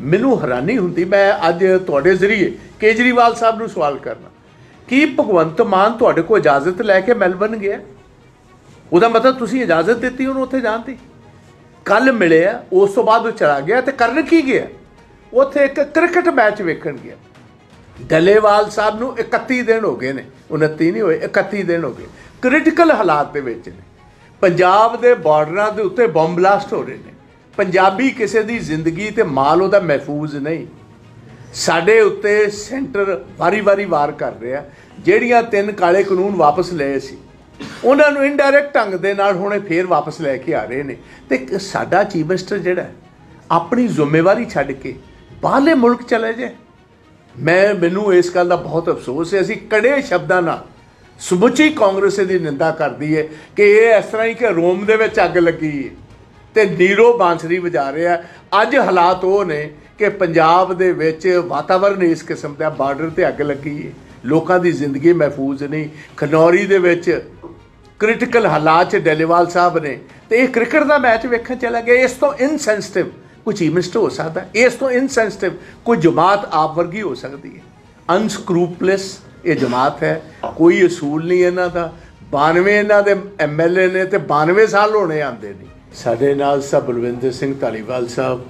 ਮੈਨੂੰ ਹੈਰਾਨੀ ਹੁੰਦੀ, ਮੈਂ ਅੱਜ ਤੁਹਾਡੇ ਜ਼ਰੀਏ ਕੇਜਰੀਵਾਲ ਸਾਹਿਬ ਨੂੰ ਸਵਾਲ ਕਰਨਾ। ਕੀ ਭਗਵੰਤ ਮਾਨ ਤੁਹਾਡੇ ਕੋਲ ਇਜਾਜ਼ਤ ਲੈ ਕੇ ਮੈਲਬਨ ਗਿਆ? ਉਹਦਾ ਮਤਲਬ ਤੁਸੀਂ ਇਜਾਜ਼ਤ ਦਿੱਤੀ, ਉਹਨੂੰ ਉੱਥੇ ਜਾਣ ਦੀ। ਕੱਲ ਮਿਲਿਆ, ਉਸ ਤੋਂ ਬਾਅਦ ਉਹ ਚਲਾ ਗਿਆ ਤੇ ਕਰਨ ਕੀ ਗਿਆ? ਉੱਥੇ ਇੱਕ ਕ੍ਰਿਕਟ ਮੈਚ ਵੇਖਣ ਗਿਆ। ਡੱਲੇਵਾਲ ਸਾਹਿਬ ਨੂੰ 31 ਦਿਨ ਹੋ ਗਏ ਨੇ 29 ਨਹੀਂ ਹੋਏ 31 ਦਿਨ ਹੋ ਗਏ। ਕ੍ਰਿਟੀਕਲ ਹਾਲਾਤ ਦੇ ਵਿੱਚ ਨੇ। ਪੰਜਾਬ ਦੇ ਬਾਰਡਰਾਂ ਦੇ ਉੱਤੇ ਬੰਬ ਬਲਾਸਟ ਹੋ ਰਹੇ ਨੇ। ਪੰਜਾਬੀ ਕਿਸੇ ਦੀ ਜ਼ਿੰਦਗੀ ਤੇ ਮਾਲ ਉਹਦਾ ਮਹਿਫੂਜ਼ ਨਹੀਂ। ਸਾਡੇ ਉੱਤੇ ਸੈਂਟਰ ਵਾਰੀ-ਵਾਰੀ ਵਾਰ ਕਰ ਰਿਹਾ। ਜਿਹੜੀਆਂ ਤਿੰਨ ਕਾਲੇ ਕਾਨੂੰਨ ਵਾਪਸ ਲਏ ਸੀ, ਉਹਨਾਂ ਨੂੰ ਇਨਡਾਇਰੈਕਟ ਢੰਗ ਦੇ ਨਾਲ ਹੁਣੇ ਫੇਰ ਵਾਪਸ ਲੈ ਕੇ ਆ ਰਹੇ ਨੇ। ਤੇ ਸਾਡਾ ਚੀਫ ਮਿਨਿਸਟਰ ਜਿਹੜਾ ਆਪਣੀ ਜ਼ਿੰਮੇਵਾਰੀ ਛੱਡ ਕੇ ਬਾਹਰਲੇ ਮੁਲਕ ਚਲੇ ਜਾਏ। ਮੈਂ, ਮੈਨੂੰ ਇਸ ਗੱਲ ਦਾ ਬਹੁਤ ਅਫਸੋਸ ਹੈ, ਅਸੀਂ ਕੜੇ ਸ਼ਬਦਾਂ ਨਾਲ ਸਮੁੱਚੀ ਕਾਂਗਰਸ ਦੀ ਨਿੰਦਾ ਕਰਦੀ ਹੈ ਕਿ ਇਹ ਇਸ ਤਰ੍ਹਾਂ ਹੀ ਕਿ ਰੋਮ ਦੇ ਵਿੱਚ ਅੱਗ ਲੱਗੀ ਹੈ। ਤੇ ਨੀਰੋ ਬਾਂਸਰੀ ਵਜਾ ਰਿਹਾ ਅੱਜ ਹਾਲਾਤ ਉਹ ਨੇ ਕਿ ਪੰਜਾਬ ਦੇ ਵਿੱਚ ਵਾਤਾਵਰਣ ਇਸ ਕਿਸਮ ਦਾ ਬਾਰਡਰ ਤੇ ਅੱਗ ਲੱਗੀ ਹੈ ਲੋਕਾਂ ਦੀ ਜ਼ਿੰਦਗੀ ਮਹਿਫੂਜ਼ ਨਹੀਂ। ਖਨੌਰੀ ਦੇ ਵਿੱਚ ਕ੍ਰਿਟੀਕਲ ਹਾਲਾਤ ਚ ਡੈਲੀਵਾਲ ਸਾਹਿਬ ਨੇ ਤੇ ਇਹ ਕ੍ਰਿਕਟ ਦਾ ਮੈਚ ਵੇਖਣ ਚਲਾ ਗਿਆ ਇਸ ਤੋਂ ਇਨਸੈਂਸਿਟਿਵ ਕੋਈ ਚੀਫ ਹੋ ਸਕਦਾ। ਇਸ ਤੋਂ ਇਨਸੈਂਸਿਟਿਵ ਕੋਈ ਜਮਾਤ ਆਪ ਵਰਗੀ ਹੋ ਸਕਦੀ ਹੈ ਅਨਸਕਰੂਪਲੈਸ ਇਹ ਜਮਾਤ ਹੈ। ਕੋਈ ਅਸੂਲ ਨਹੀਂ ਇਹਨਾਂ ਦਾ। 92 ਇਹਨਾਂ ਦੇ ਐਮਐਲਏ ਨੇ ਤੇ 92 ਸਾਲ ਹੋਣੇ ਆਂਦੇ ਨੇ। ਸਾਡੇ ਨਾਲ ਸਭ ਬਲਵਿੰਦਰ ਸਿੰਘ ਧਾਲੀਵਾਲ ਸਾਹਿਬ,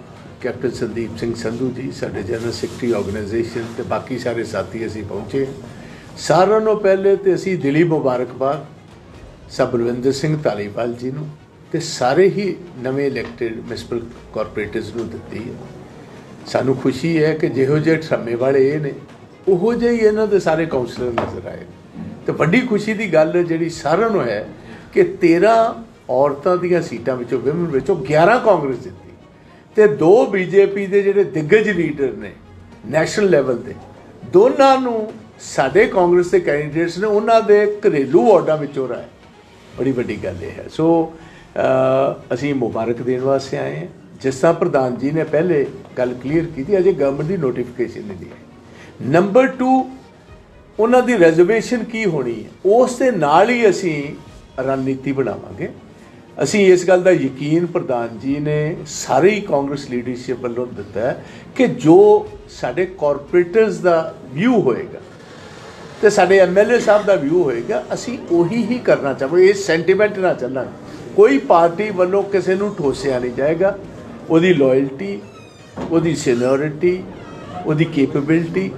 ਕੈਪਟਨ ਸੰਦੀਪ ਸਿੰਘ ਸੰਧੂ ਜੀ, ਸਾਡੇ ਜਨਰਲ ਸੈਕਟਰੀ ਆਰਗੇਨਾਈਜੇਸ਼ਨ ਤੇ ਬਾਕੀ ਸਾਰੇ ਸਾਥੀ ਅਸੀਂ ਪਹੁੰਚੇ। ਸਾਰਿਆਂ ਨੂੰ ਪਹਿਲੇ ਤੇ ਅਸੀਂ ਦਿਲੀ ਮੁਬਾਰਕਬਾਦ ਸਭ ਬਲਵਿੰਦਰ ਸਿੰਘ ਧਾਲੀਵਾਲ ਜੀ ਨੂੰ ਤੇ ਸਾਰੇ ਹੀ ਨਵੇਂ ਇਲੈਕਟਿਡ ਮਿਊਨਿਸਪਲ ਕਾਰਪੋਰੇਟਰਸ ਨੂੰ ਦਿੱਤੀ ਹੈ। ਸਾਨੂੰ ਖੁਸ਼ੀ ਹੈ ਕਿ ਜਿਹੋ ਜਿਹੇ ਠਰਮੇ ਵਾਲੇ ਇਹ ਨੇ, ਉਹੋ ਜਿਹੇ ਹੀ ਇਹਨਾਂ ਦੇ ਸਾਰੇ ਕਾਉਂਸਲਰ ਨਜ਼ਰ ਆਏ ਤੇ ਵੱਡੀ ਖੁਸ਼ੀ ਦੀ ਗੱਲ ਜਿਹੜੀ ਸਾਰਿਆਂ ਨੂੰ ਹੈ ਕਿ 13 ਔਰਤਾਂ ਦੀਆਂ ਸੀਟਾਂ ਵਿੱਚੋਂ ਵਿਮਨ ਵਿੱਚੋਂ 11 ਕਾਂਗਰਸ ਜਿੱਤੀ। ਤੇ ਦੋ ਬੀਜੇਪੀ ਦੇ ਜਿਹੜੇ ਦਿੱਗਜ ਲੀਡਰ ਨੇ ਨੈਸ਼ਨਲ ਲੈਵਲ ਤੇ ਦੋਨਾਂ ਨੂੰ ਸਾਡੇ ਕਾਂਗਰਸ ਦੇ ਕੈਂਡੀਡੇਟਸ ਨੇ ਉਹਨਾਂ ਦੇ ਘਰੇਲੂ ਵਾਰਡਾਂ ਵਿੱਚੋਂ ਰਾਏ। ਬੜੀ ਵੱਡੀ ਗੱਲ ਇਹ ਹੈ। ਸੋ ਅਸੀਂ ਮੁਬਾਰਕ ਦੇਣ ਵਾਸਤੇ ਆਏ ਹਾਂ। ਜਿਸ ਤਰ੍ਹਾਂ ਪ੍ਰਧਾਨ ਜੀ ਨੇ ਪਹਿਲੇ ਗੱਲ ਕਲੀਅਰ ਕੀਤੀ, ਅਜੇ ਗਵਰਨਮੈਂਟ ਦੀ ਨੋਟੀਫਿਕੇਸ਼ਨ ਨਹੀਂ ਹੈ ਨੰਬਰ 2 ਉਹਨਾਂ ਦੀ ਰਿਜ਼ਰਵੇਸ਼ਨ ਕੀ ਹੋਣੀ ਹੈ? ਉਸ ਦੇ ਨਾਲ ਹੀ ਅਸੀਂ ਰਣਨੀਤੀ ਬਣਾਵਾਂਗੇ। ਅਸੀਂ ਇਸ ਗੱਲ ਦਾ ਯਕੀਨ ਪ੍ਰਧਾਨ ਜੀ ਨੇ ਸਾਰੀ ਕਾਂਗਰਸ ਲੀਡਰਸ਼ਿਪ ਵੱਲੋਂ ਦਿੱਤਾ ਕਿ ਜੋ ਸਾਡੇ ਕਾਰਪੋਰੇਟਰਸ ਦਾ ਵਿਊ ਹੋਏਗਾ ਤੇ ਸਾਡੇ ਐਮਐਲਏ ਸਾਹਿਬ ਦਾ ਵਿਊ ਹੋਏਗਾ, ਅਸੀਂ ਉਹੀ ਹੀ ਕਰਨਾ ਚਾਹਾਂਗੇ, ਇਹ ਸੈਂਟੀਮੈਂਟ ਨਾ ਚੱਲਾਂਗੇ। ਕੋਈ ਪਾਰਟੀ ਵੱਲੋਂ ਕਿਸੇ ਨੂੰ ਠੋਸਿਆ ਨਹੀਂ ਜਾਏਗਾ। ਉਹਦੀ ਲਾਇਲਟੀ ਉਹਦੀ ਸੀਨੀਅਰਿਟੀ ਉਹਦੀ ਕੈਪੇਬਿਲਿਟੀ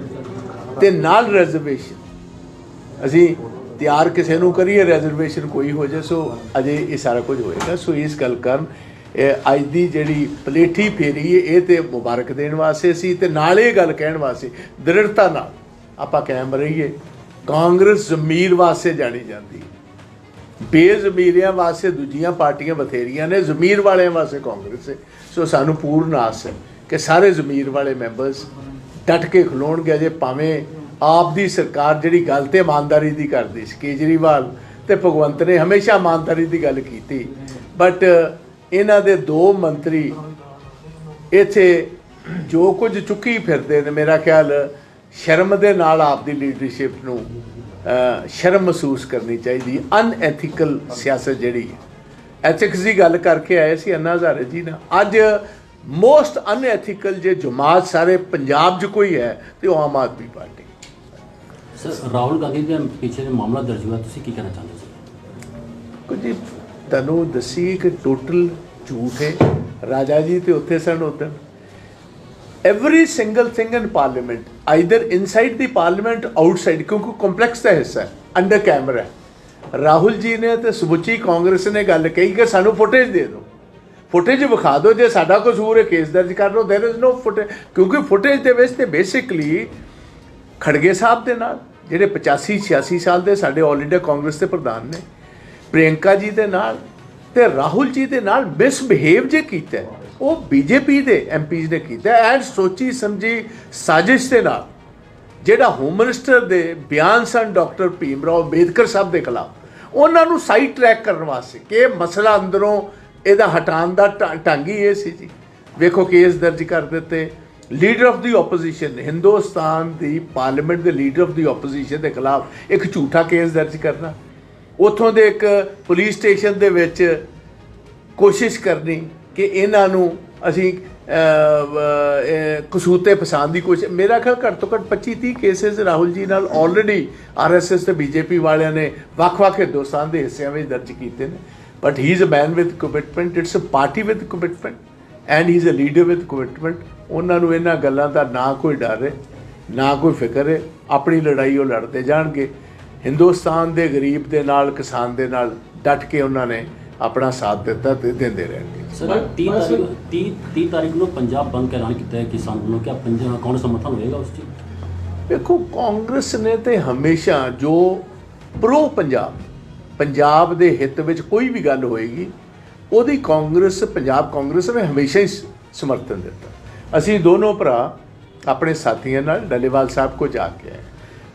ਤੇ ਨਾਲ ਰਿਜ਼ਰਵੇਸ਼ਨ ਅਸੀਂ ਤਿਆਰ ਕਿਸੇ ਨੂੰ ਕਰੀਏ ਰਿਜ਼ਰਵੇਸ਼ਨ ਕੋਈ ਹੋ ਜਾਏ, ਸੋ ਅਜੇ ਇਹ ਸਾਰਾ ਕੁਝ ਹੋਏਗਾ। ਸੋ ਇਸ ਗੱਲ ਕਰਨ ਇਹ ਅੱਜ ਦੀ ਜਿਹੜੀ ਪਲੇਠੀ ਫੇਰੀ ਇਹ ਤੇ ਮੁਬਾਰਕ ਦੇਣ ਵਾਸਤੇ ਸੀ ਤੇ ਨਾਲ ਇਹ ਗੱਲ ਕਹਿਣ ਵਾਸਤੇ, ਦ੍ਰਿੜਤਾ ਨਾਲ ਆਪਾਂ ਕਾਇਮ ਰਹੀਏ। ਕਾਂਗਰਸ ਜ਼ਮੀਰ ਵਾਸਤੇ ਜਾਣੀ ਜਾਂਦੀ ਬੇਜ਼ਮੀਰਿਆਂ ਵਾਸਤੇ ਦੂਜੀਆਂ ਪਾਰਟੀਆਂ ਬਥੇਰੀਆਂ ਨੇ, ਜ਼ਮੀਰ ਵਾਲਿਆਂ ਵਾਸਤੇ ਕਾਂਗਰਸ ਹੈ। ਸੋ ਸਾਨੂੰ ਪੂਰਨ ਆਸ ਹੈ ਕਿ ਸਾਰੇ ਜ਼ਮੀਰ ਵਾਲੇ ਮੈਂਬਰਸ ਡਟ ਕੇ ਖਲੋਣਗੇ ਜੇ ਭਾਵੇਂ ਆਪ ਦੀ ਸਰਕਾਰ ਜਿਹੜੀ ਗੱਲ ਤੇ ਇਮਾਨਦਾਰੀ ਦੀ ਕਰਦੀ ਸੀ, ਕੇਜਰੀਵਾਲ ਤੇ ਭਗਵੰਤ ਨੇ ਹਮੇਸ਼ਾ ਇਮਾਨਦਾਰੀ ਦੀ ਗੱਲ ਕੀਤੀ। ਬਟ ਇਹਨਾਂ ਦੇ ਦੋ ਮੰਤਰੀ ਇੱਥੇ ਜੋ ਕੁਝ ਚੁੱਕੀ ਫਿਰਦੇ ਨੇ, ਮੇਰਾ ਖਿਆਲ ਸ਼ਰਮ ਦੇ ਨਾਲ ਆਪ ਦੀ ਲੀਡਰਸ਼ਿਪ ਨੂੰ ਸ਼ਰਮ ਮਹਿਸੂਸ ਕਰਨੀ ਚਾਹੀਦੀ ਅਨਐਥੀਕਲ ਸਿਆਸਤ ਜਿਹੜੀ ਹੈ। ਐਥਿਕਸ ਦੀ ਗੱਲ ਕਰਕੇ ਆਏ ਸੀ ਅੰਨਾ ਹਜ਼ਾਰੇ ਜੀ ਨਾਲ। ਅੱਜ ਮੋਸਟ ਅਨਐਥੀਕਲ ਜੇ ਜਮਾਤ ਸਾਰੇ ਪੰਜਾਬ 'ਚ ਕੋਈ ਹੈ, ਤੇ ਉਹ ਆਮ ਆਦਮੀ ਪਾਰਟੀ ਸਰ ਰਾਹੁਲ ਗਾਂਧੀ ਦੇ ਪਿੱਛੇ ਜੋ ਮਾਮਲਾ ਦਰਜ ਹੋਇਆ ਤੁਸੀਂ ਕੀ ਕਹਿਣਾ ਚਾਹੁੰਦੇ ਸੀ ਕੁਝ ਜੀ ਤੁਹਾਨੂੰ ਦੱਸੀ ਕਿ ਟੋਟਲ ਝੂਠ ਹੈ ਰਾਜਾ ਜੀ ਤੇ ਉੱਥੇ ਸਨ ਉਦੋਂ every single thing in parliament either inside the parliament outside ਕਿਉਂਕਿ ਕੰਪਲੈਕਸ ਦਾ ਹਿੱਸਾ ਹੈ ਅੰਡਰ ਕੈਮਰਾ ਰਾਹੁਲ ਜੀ ਨੇ ਤੇ ਸਮੁੱਚੀ ਕਾਂਗਰਸ ਨੇ ਗੱਲ ਕਹੀ ਕਿ ਸਾਨੂੰ ਫੁਟੇਜ ਦੇ ਦਿਓ ਫੁਟੇਜ ਵਿਖਾ ਦਿਓ ਜੇ ਸਾਡਾ ਕਸੂਰ ਹੈ ਕੇਸ ਦਰਜ ਕਰ ਲਓ देयर इज नो ਫੁਟੇਜ ਕਿਉਂਕਿ ਫੁਟੇਜ ਦੇ ਵਿੱਚ ਤੇ ਬੇਸਿਕਲੀ ਖੜਗੇ ਸਾਹਿਬ ਦੇ ਨਾਲ ਜਿਹੜੇ 85 86 ਸਾਲ ਦੇ ਸਾਡੇ ਆਲ ਇੰਡੀਆ ਕਾਂਗਰਸ ਦੇ ਪ੍ਰਧਾਨ ਨੇ ਪ੍ਰਿਯੰਕਾ ਜੀ ਦੇ ਨਾਲ ਤੇ ਰਾਹੁਲ ਜੀ ਦੇ ਨਾਲ ਮਿਸਬਿਹੇਵ ਜੇ ਕੀਤਾ ਹੈ, ਉਹ ਬੀਜੇਪੀ ਦੇ ਐਮਪੀਜ਼ ਨੇ ਕੀਤਾ ਐਂਡ ਸੋਚੀ ਸਮਝੀ ਸਾਜ਼ਿਸ਼ ਦੇ ਨਾਲ ਜਿਹੜਾ ਹੋਮ ਮਿਨਿਸਟਰ ਦੇ ਬਿਆਨ ਸਨ ਡਾਕਟਰ ਭੀਮ ਰਾਓ ਅੰਬੇਦਕਰ ਸਾਹਿਬ ਦੇ ਖਿਲਾਫ ਉਹਨਾਂ ਨੂੰ ਸਾਈਡ ਟਰੈਕ ਕਰਨ ਵਾਸਤੇ ਕਿ ਇਹ ਮਸਲਾ ਅੰਦਰੋਂ ਇਹਦਾ ਹਟਾਉਣ ਦਾ ਢੰਗ ਹੀ ਇਹ ਸੀ ਜੀ। ਵੇਖੋ ਕੇਸ ਦਰਜ ਕਰ ਦਿੱਤੇ leader of the opposition Hindustan the parliament ਦੇ ਲੀਡਰ ਆਫ ਦੀ ਆਪੋਜੀਸ਼ਨ ਦੇ ਖਿਲਾਫ ਇੱਕ ਝੂਠਾ ਕੇਸ ਦਰਜ ਕਰਨਾ। ਉਥੋਂ ਦੇ ਇੱਕ ਪੁਲਿਸ ਸਟੇਸ਼ਨ ਦੇ ਵਿੱਚ ਕੋਸ਼ਿਸ਼ ਕਰਨੀ ਕਿ ਇਹਨਾਂ ਨੂੰ ਅਸੀਂ ਕਸੂਤੇ ਫਸਾਉਣ ਦੀ ਕੋਸ਼ਿਸ਼। ਮੇਰਾ ਖਿਆਲ ਘੱਟ ਤੋਂ ਘੱਟ 25 30 ਕੇਸਿਸ ਰਾਹੁਲ ਜੀ ਨਾਲ ਆਲਰੇਡੀ ਆਰਐਸਐਸ ਤੇ ਬੀਜੇਪੀ ਵਾਲਿਆਂ ਨੇ ਵੱਖ-ਵੱਖ ਹਿੰਦੁਸਤਾਨ ਦੇ ਹਿੱਸਿਆਂ ਵਿੱਚ ਦਰਜ ਕੀਤੇ ਨੇ। But he is a man with commitment it's a party with commitment and he is a leader with commitment ਉਹਨਾਂ ਨੂੰ ਇਹਨਾਂ ਗੱਲਾਂ ਦਾ ਨਾ ਕੋਈ ਡਰ ਹੈ ਨਾ ਕੋਈ ਫਿਕਰ ਹੈ। ਆਪਣੀ ਲੜਾਈ ਉਹ ਲੜਦੇ ਜਾਣਗੇ। ਹਿੰਦੁਸਤਾਨ ਦੇ ਗਰੀਬ ਦੇ ਨਾਲ ਕਿਸਾਨ ਦੇ ਨਾਲ ਡਟ ਕੇ ਉਹਨਾਂ ਨੇ ਆਪਣਾ ਸਾਥ ਦਿੱਤਾ ਤੇ ਦਿੰਦੇ ਰਹਿਣਗੇ। ਸਰ 30 ਤਾਰੀਖ 30 30 ਤਾਰੀਖ ਨੂੰ ਪੰਜਾਬ ਬੰਦ ਦਾ ਐਲਾਨ ਕੀਤਾ ਹੈ ਕਿਸਾਨ ਵੱਲੋਂ। ਕਿ ਪੰਜਾਬ ਕੌਣ ਸਮਰਥਨ ਹੋਏਗਾ ਉਸ ਚੀਜ਼ ਦੇਖੋ ਕਾਂਗਰਸ ਨੇ ਤੇ ਹਮੇਸ਼ਾ ਜੋ ਪ੍ਰੋ ਪੰਜਾਬ ਪੰਜਾਬ ਦੇ ਹਿੱਤ ਵਿੱਚ ਕੋਈ ਵੀ ਗੱਲ ਹੋਏਗੀ ਉਹਦੀ ਕਾਂਗਰਸ, ਪੰਜਾਬ ਕਾਂਗਰਸ ਨੇ ਹਮੇਸ਼ਾ ਹੀ ਸਮਰਥਨ ਦਿੱਤਾ। ਅਸੀਂ ਦੋਨੋਂ ਭਰਾ ਆਪਣੇ ਸਾਥੀਆਂ ਨਾਲ ਡੱਲੇਵਾਲ ਸਾਹਿਬ ਕੋ ਜਾ ਕੇ ਆਏ।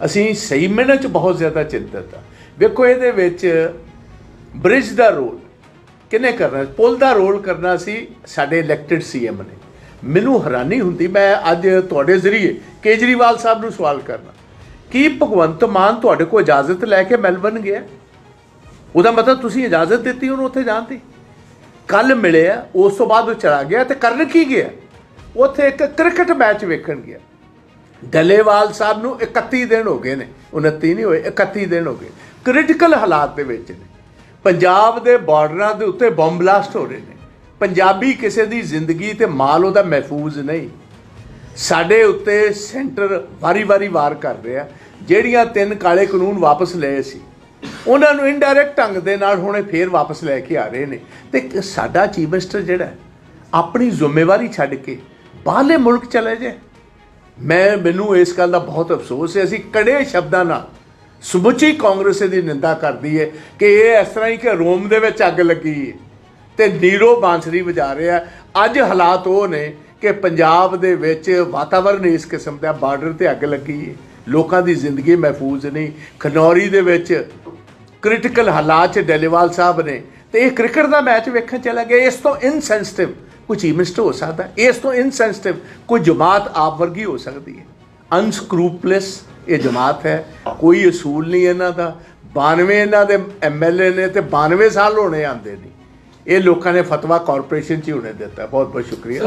ਅਸੀਂ ਸਹੀ ਮਿਹਨਤ ਚ ਬਹੁਤ ਜ਼ਿਆਦਾ ਚਿੰਤਤ ਆ। ਵੇਖੋ ਇਹਦੇ ਵਿੱਚ ਬ੍ਰਿਜ ਦਾ ਰੋਲ ਕਿਹਨੇ ਕਰਨਾ? ਪੁਲ ਦਾ ਰੋਲ ਕਰਨਾ ਸੀ ਸਾਡੇ ਇਲੈਕਟਿਡ ਸੀਐਮ ਨੇ। ਮੈਨੂੰ ਹੈਰਾਨੀ ਹੁੰਦੀ, ਮੈਂ ਅੱਜ ਤੁਹਾਡੇ ਜ਼ਰੀਏ ਕੇਜਰੀਵਾਲ ਸਾਹਿਬ ਨੂੰ ਸਵਾਲ ਕਰਨਾ, ਕੀ ਭਗਵੰਤ ਮਾਨ ਤੁਹਾਡੇ ਕੋਲ ਇਜਾਜ਼ਤ ਲੈ ਕੇ ਮੈਲਬਨ ਗਿਆ? ਉਹਦਾ ਮਤਲਬ ਤੁਸੀਂ ਇਜਾਜ਼ਤ ਦਿੱਤੀ, ਉਹਨੂੰ ਉੱਥੇ ਜਾਣ ਦੀ? ਕੱਲ ਮਿਲਿਆ ਉਸ ਤੋਂ ਬਾਅਦ ਉਹ ਚਲਾ ਗਿਆ ਤੇ ਕਰਨ ਕੀ ਗਿਆ? ਉੱਥੇ ਇੱਕ ਕ੍ਰਿਕਟ ਮੈਚ ਵੇਖਣ ਗਿਆ। ਡੱਲੇਵਾਲ ਸਾਹਿਬ ਨੂੰ 31 ਦਿਨ ਹੋ ਗਏ ਨੇ 29 ਨਹੀਂ ਹੋਏ 31 ਦਿਨ ਹੋ ਗਏ। ਕ੍ਰਿਟੀਕਲ ਹਾਲਾਤ ਦੇ ਵਿੱਚ ਨੇ। ਪੰਜਾਬ ਦੇ ਬਾਰਡਰਾਂ ਦੇ ਉੱਤੇ ਬੰਬ ਬਲਾਸਟ ਹੋ ਰਹੇ ਨੇ। ਪੰਜਾਬੀ ਕਿਸੇ ਦੀ ਜ਼ਿੰਦਗੀ ਤੇ ਮਾਲ ਉਹਦਾ ਮਹਿਫੂਜ਼ ਨਹੀਂ। ਸਾਡੇ ਉੱਤੇ ਸੈਂਟਰ ਵਾਰੀ-ਵਾਰੀ ਵਾਰ ਕਰ ਰਿਹਾ। ਜਿਹੜੀਆਂ ਤਿੰਨ ਕਾਲੇ ਕਾਨੂੰਨ ਵਾਪਸ ਲਏ ਸੀ ਉਹਨਾਂ ਨੂੰ ਇਨਡਾਇਰੈਕਟ ਢੰਗ ਦੇ ਨਾਲ ਹੁਣੇ ਫੇਰ ਵਾਪਸ ਲੈ ਕੇ ਆ ਰਹੇ ਨੇ। ਤੇ ਸਾਡਾ ਚੀਫ ਮਿਨਿਸਟਰ ਜਿਹੜਾ ਆਪਣੀ ਜ਼ਿੰਮੇਵਾਰੀ ਛੱਡ ਕੇ ਬਾਹਰਲੇ ਮੁਲਕ ਚਲੇ ਜਾਏ। ਮੈਂ, ਮੈਨੂੰ ਇਸ ਗੱਲ ਦਾ ਬਹੁਤ ਅਫਸੋਸ ਹੈ। ਅਸੀਂ ਕੜੇ ਸ਼ਬਦਾਂ ਨਾਲ ਸਮੁੱਚੀ ਕਾਂਗਰਸ ਦੀ ਨਿੰਦਾ ਕਰਦੀ ਹੈ ਕਿ ਇਹ ਇਸ ਤਰ੍ਹਾਂ ਹੀ ਕਿ ਰੋਮ ਦੇ ਵਿੱਚ ਅੱਗ ਲੱਗੀ ਹੈ ਤੇ ਨੀਰੋ ਬਾਂਸਰੀ ਵਜਾ ਰਿਹਾ ਅੱਜ ਹਾਲਾਤ ਉਹ ਨੇ ਕਿ ਪੰਜਾਬ ਦੇ ਵਿੱਚ ਵਾਤਾਵਰਣ ਇਸ ਕਿਸਮ ਦਾ ਬਾਰਡਰ ਤੇ ਅੱਗ ਲੱਗੀ ਹੈ। ਲੋਕਾਂ ਦੀ ਜ਼ਿੰਦਗੀ ਮਹਿਫੂਜ਼ ਨਹੀਂ। ਖਨੌਰੀ ਦੇ ਵਿੱਚ ਕ੍ਰਿਟੀਕਲ ਹਾਲਾਤ 'ਚ ਡੈਲੀਵਾਲ ਸਾਹਿਬ ਨੇ ਤੇ ਇਹ ਕ੍ਰਿਕਟ ਦਾ ਮੈਚ ਵੇਖਣ ਚਲਾ ਗਿਆ ਇਸ ਤੋਂ ਇਨਸੈਂਸਿਟਿਵ ਕੋਈ ਚੀਫ ਮਿਨਿਸਟਰ ਹੋ ਸਕਦਾ ਇਸ ਤੋਂ ਇਨਸੈਂਸਿਟਿਵ ਕੋਈ ਜਮਾਤ ਆਪ ਵਰਗੀ ਹੋ ਸਕਦੀ ਹੈ। ਅਨਸਕਰੂਪਲੈਸ ਇਹ ਜਮਾਤ ਹੈ। ਕੋਈ ਅਸੂਲ ਨਹੀਂ ਇਹਨਾਂ ਦਾ। 92 ਇਹਨਾਂ ਦੇ ਐਮਐਲਏ ਨੇ ਤੇ 92 ਸਾਲ ਹੋਣੇ ਆਂਦੇ ਨੇ। ਇਹ ਲੋਕਾਂ ਨੇ ਫਤਵਾ ਕਾਰਪੋਰੇਸ਼ਨ ਚ ਹੀ ਹੁਣੇ ਦਿੱਤਾ। ਬਹੁਤ ਬਹੁਤ ਸ਼ੁਕਰੀਆ।